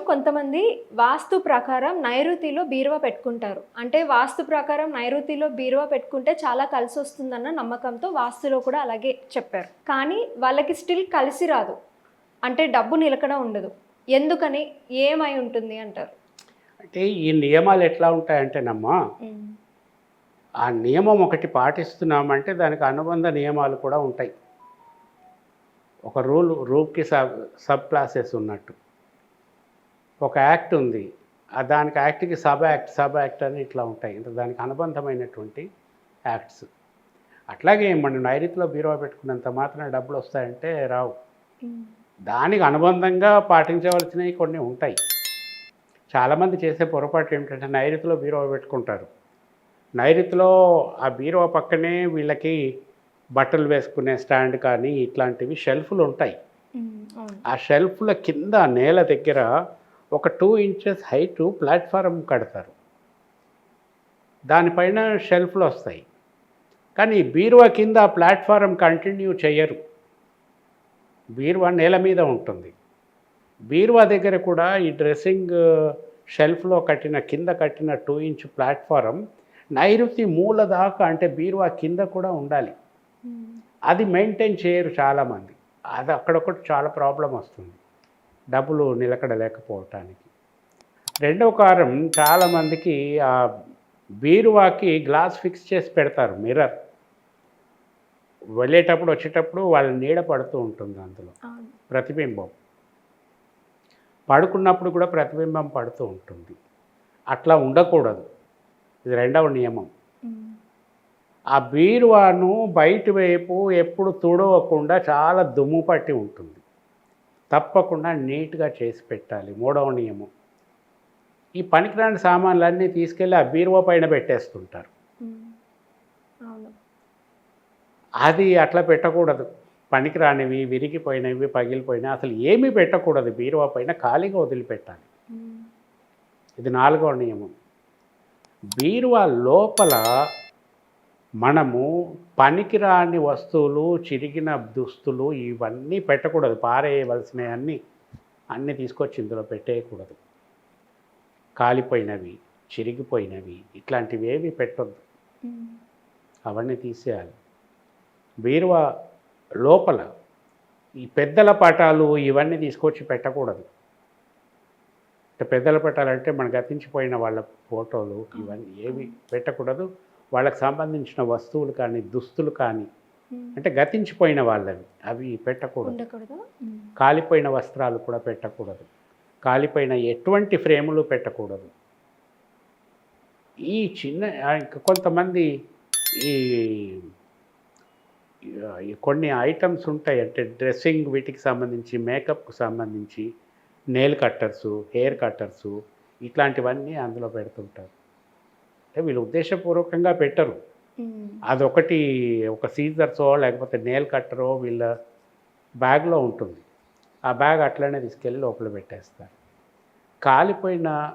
కొంతమంది వాస్తు ప్రకారం నైరుతిలో బీరువా పెట్టుకుంటారు. అంటే వాస్తు ప్రకారం నైరుతిలో బీరువా పెట్టుకుంటే చాలా కలిసి వస్తుందన్న నమ్మకంతో వాస్తులో కూడా అలాగే చెప్పారు. కానీ వాళ్ళకి స్టిల్ కలిసి రాదు. అంటే డబ్బు నిలకడ ఉండదు. ఎందుకని? ఏమై ఉంటుంది అంటారు. అంటే ఈ నియమాలు ఎట్లా ఉంటాయంటేనమ్మా ఆ నియమం ఒకటి పాటిస్తున్నామంటే దానికి అనుబంధ నియమాలు కూడా ఉంటాయి. ఒక రూల్ రూల్కి సబ్ సబ్ క్లాసెస్ ఉన్నట్టు. ఒక యాక్ట్ ఉంది. ఆ దానికి యాక్ట్కి సబ్ యాక్ట్ సబ్ యాక్ట్ అని ఇట్లా ఉంటాయి. ఇంత దానికి అనుబంధమైనటువంటి యాక్ట్స్. అట్లాగే మనం నైరుతిలో బీరువా పెట్టుకున్నంత మాత్రం డబ్బులు వస్తాయంటే రావు. దానికి అనుబంధంగా పాటించవలసినవి కొన్ని ఉంటాయి. చాలామంది చేసే పొరపాటు ఏమిటంటే నైరుతిలో బీరువా పెట్టుకుంటారు. నైరుతిలో ఆ బీరువా పక్కనే వీళ్ళకి బట్టలు వేసుకునే స్టాండ్ కానీ ఇట్లాంటివి షెల్ఫ్లు ఉంటాయి. ఆ షెల్ఫ్ల కింద నేల దగ్గర ఒక టూ ఇంచెస్ హైట్ ప్లాట్ఫారం కడతారు. దానిపైన షెల్ఫ్లు వస్తాయి. కానీ బీరువా కింద ప్లాట్ఫారం కంటిన్యూ చేయరు. బీరువా నేల మీద ఉంటుంది. బీరువా దగ్గర కూడా ఈ డ్రెస్సింగ్ షెల్ఫ్లో కట్టిన కింద కట్టిన టూ ఇంచ్ ప్లాట్ఫారం నైరుతి మూల దాకా అంటే బీరువా కింద కూడా ఉండాలి. అది మెయింటైన్ చేయరు చాలామంది. అది అక్కడొకటి చాలా ప్రాబ్లం వస్తుంది. డబ్బులు నిలకడ లేకపోవటానికి రెండవ కారణం చాలామందికి ఆ బీరువాకి గ్లాస్ ఫిక్స్ చేసి పెడతారు మిర్రర్. వెళ్ళేటప్పుడు వచ్చేటప్పుడు వాళ్ళ నీడ పడుతూ ఉంటుంది అందులో ప్రతిబింబం. పడుకున్నప్పుడు కూడా ప్రతిబింబం పడుతూ ఉంటుంది. అట్లా ఉండకూడదు. ఇది రెండవ నియమం. ఆ బీరువాను బయట వైపు ఎప్పుడు తుడవకుండా చాలా దుమ్ము పట్టి ఉంటుంది. తప్పకుండా నీట్గా చేసి పెట్టాలి. మూడవ నియమం. ఈ పనికిరాని సామాన్లన్నీ తీసుకెళ్ళి ఆ బీరువా పైన పెట్టేస్తుంటారు. అది అట్లా పెట్టకూడదు. పనికిరానివి విరిగిపోయినవి పగిలిపోయినవి అసలు ఏమీ పెట్టకూడదు. బీరువా పైన ఖాళీగా వదిలిపెట్టాలి. ఇది నాలుగవ నియమం. బీరువా లోపల మనము పనికిరాని వస్తువులు చిరిగిన దుస్తులు ఇవన్నీ పెట్టకూడదు. పారేయవలసినవి అన్నీ అన్నీ తీసుకొచ్చి ఇందులో పెట్టేయకూడదు. కాలిపోయినవి చిరిగిపోయినవి ఇట్లాంటివి ఏవి పెట్టొద్దు. అవన్నీ తీసేయాలి. బీరువా లోపల ఈ పెద్దల పటాలు ఇవన్నీ తీసుకొచ్చి పెట్టకూడదు. అంటే పెద్దల పటాలంటే మన గతించిపోయిన వాళ్ళ ఫోటోలు ఇవన్నీ ఏవి పెట్టకూడదు. వాళ్ళకి సంబంధించిన వస్తువులు కానీ దుస్తులు కానీ అంటే గతించిపోయిన వాళ్ళవి. అవి పెట్టకూడదు. కాలిపోయిన వస్త్రాలు కూడా పెట్టకూడదు. కాలిపోయిన ఎటువంటి ఫ్రేములు పెట్టకూడదు. ఈ చిన్న కొంతమంది ఈ కొన్ని ఐటమ్స్ ఉంటాయి. అంటే డ్రెస్సింగ్ వీటికి సంబంధించి మేకప్కి సంబంధించి నెయిల్ కట్టర్సు హెయిర్ కట్టర్సు ఇట్లాంటివన్నీ అందులో పెడుతుంటారు. అంటే వీళ్ళు ఉద్దేశపూర్వకంగా పెట్టరు. అదొకటి ఒక సీజర్సో లేకపోతే నేల్ కట్టరో వీళ్ళ బ్యాగ్లో ఉంటుంది. ఆ బ్యాగ్ అట్లనే తీసుకెళ్ళి లోపల పెట్టేస్తారు. కాలిపోయిన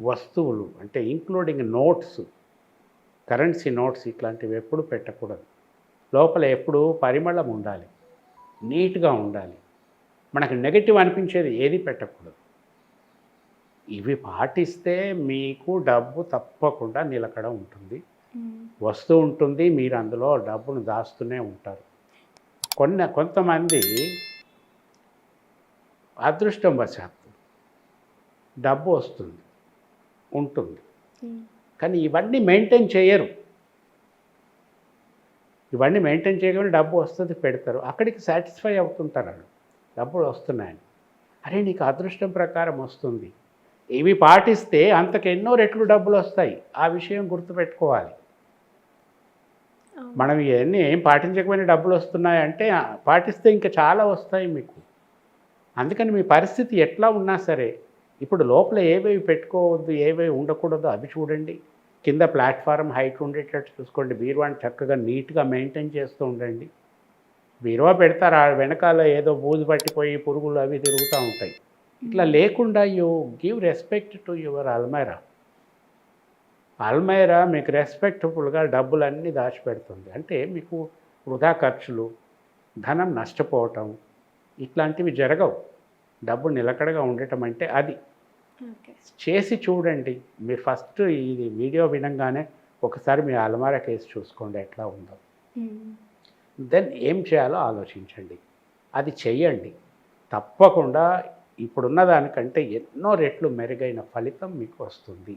వస్తువులు అంటే ఇంక్లూడింగ్ నోట్స్ కరెన్సీ నోట్స్ ఇట్లాంటివి ఎప్పుడు పెట్టకూడదు. లోపల ఎప్పుడు పరిమళం ఉండాలి. నీట్గా ఉండాలి. మనకు నెగటివ్ అనిపించేది ఏది పెట్టకూడదు. ఇవి పాటిస్తే మీకు డబ్బు తప్పకుండా నిలకడ ఉంటుంది. వస్తూ ఉంటుంది మీరు అందులో డబ్బును దాస్తూనే ఉంటారు. కొన్ని కొంతమంది అదృష్టం వశాత్తు డబ్బు వస్తుంది ఉంటుంది. కానీ ఇవన్నీ మెయింటైన్ చేయరు. ఇవన్నీ మెయింటైన్ చేయకుండా డబ్బు వస్తుంది పెడతారు. అక్కడికి సాటిస్ఫై అవుతుంటారు డబ్బులు వస్తున్నాయని. అరే నీకు అదృష్టం ప్రకారం వస్తుంది. ఇవి పాటిస్తే అంతకు ఎన్నో రెట్లు డబ్బులు వస్తాయి. ఆ విషయం గుర్తుపెట్టుకోవాలి. మనం ఇవన్నీ ఏం పాటించకపోయినా డబ్బులు వస్తున్నాయంటే పాటిస్తే ఇంకా చాలా వస్తాయి మీకు. అందుకని మీ పరిస్థితి ఎట్లా ఉన్నా సరే ఇప్పుడు లోపల ఏవేవి పెట్టుకోవద్దు ఏవేవి ఉండకూడదు అవి చూడండి. కింద ప్లాట్ఫారం హైట్ ఉండేటట్టు చూసుకోండి. బీరువాని చక్కగా నీట్గా మెయింటైన్ చేస్తూ ఉండండి. బీరువా పెడతారు ఆ వెనకాల ఏదో బూజు పట్టిపోయి పురుగులు అవి తిరుగుతూ ఉంటాయి. ఇట్లా లేకుండా you give respect to your almirah. Almirah మీకు రెస్పెక్టబుల్గా డబ్బులన్నీ దాచిపెడుతుంది. అంటే మీకు వృధా ఖర్చులు ధనం నష్టపోవటం ఇట్లాంటివి జరగవు. డబ్బు నిలకడగా ఉండటం అంటే అది. చేసి చూడండి. మీరు ఫస్ట్ ఇది వీడియో వినంగానే ఒకసారి మీ అలమార కేసు చూసుకోండి ఎట్లా ఉందో. దెన్ ఏం చేయాలో ఆలోచించండి. అది చెయ్యండి. తప్పకుండా ఇప్పుడున్న దానికంటే ఎన్నో రెట్లు మెరుగైన ఫలితం మీకు వస్తుంది.